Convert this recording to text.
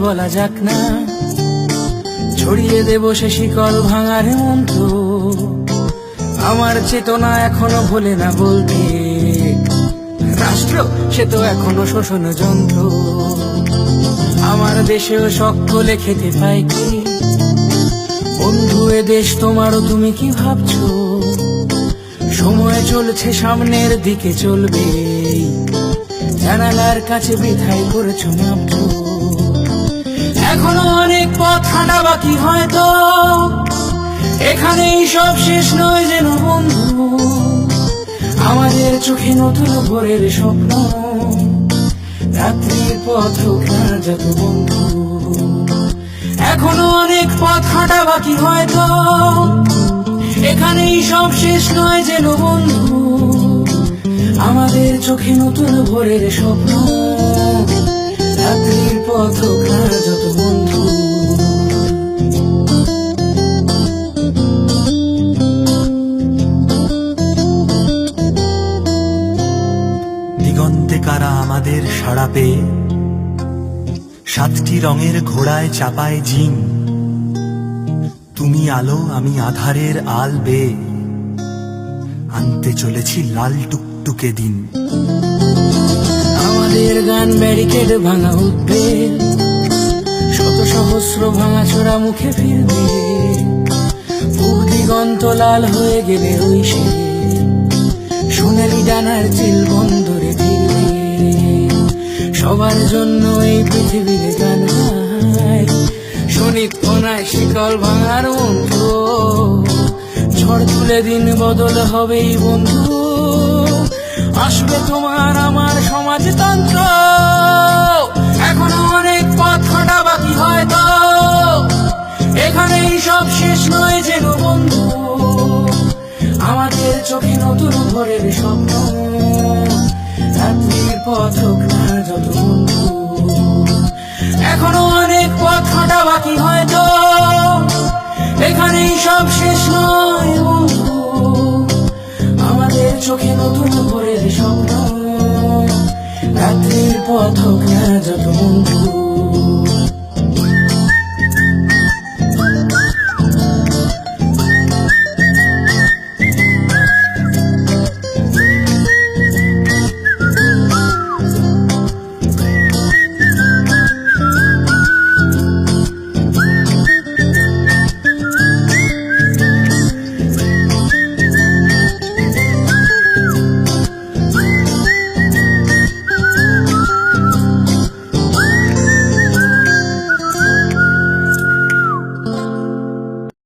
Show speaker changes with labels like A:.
A: বলা যাক না। ছড়িয়ে দেব সে শিকল ভাঙার মন্ত্র। আমার চেতনা এখনও ভোলে না বলতে। রাষ্ট্র, সে তো এখনও শোষণ যন্ত্র। আমার দেশেও সকলে খেতে পাই কি? বন্ধু, এ দেশ তোমারও তুমি কি ভাবছ? সময় চলছে, সামনের দিকে চলবে। জানালার কাছে বৃথাই করেছ মাপছো এখনও অনেক পথ হাঁটা বাকি হয়তো। এখানেই সব শেষ নয় যেন বন্ধু। আমাদের চোখে নতুন ভোরের স্বপ্ন। রাত্রির পথ না যত বন্ধু। এখনও অনেক পথ হাঁটা বাকি হয়তো। এখানেই সব শেষ নয় যেন বন্ধু। আমাদের চোখে নতুন ভোরের স্বপ্ন। রাত্রির পথ যত বন্ধু।
B: কারা আমাদের সাড়া পেয়ে? সাতটি রঙের ঘোড়ায় চাপায় জিন। তুমি আলো, আমি আধারের আল বেয়ে। আনতে চলেছি লাল টুকটুকে দিন।
A: আমাদের গান ব্যারিকেড ভাঙা উঠবে শত সহস্র ভাঙা চোরা মুখে ফিরবে। পূব দিগন্ত লাল হয়ে গেলে ওই সে সোনালি ডানার চিল বন্দরে ফিরবে। সবার জন্য এই পৃথিবীর গান শনিত কোনায় শিকল ভাঙার মন্ত্র, ঝড় তুলে দিন বদল হবেই বন্ধু। আসবে তোমার আমার সমাজতন্ত্র। এখনও অনেক পথ হাঁটা বাকি হয়তো। এখানেই সব শেষ নয় যেন বন্ধু। আমাদের চোখে নতুন ভোরের স্বপ্ন। পথ না যত এখনও অনেক পথ হাঁটা বাকি হয়তো। এখানেই সব শেষ নয় বন্ধু। আমাদের চোখে নতুন ভোরের স্বপ্ন রাত্রির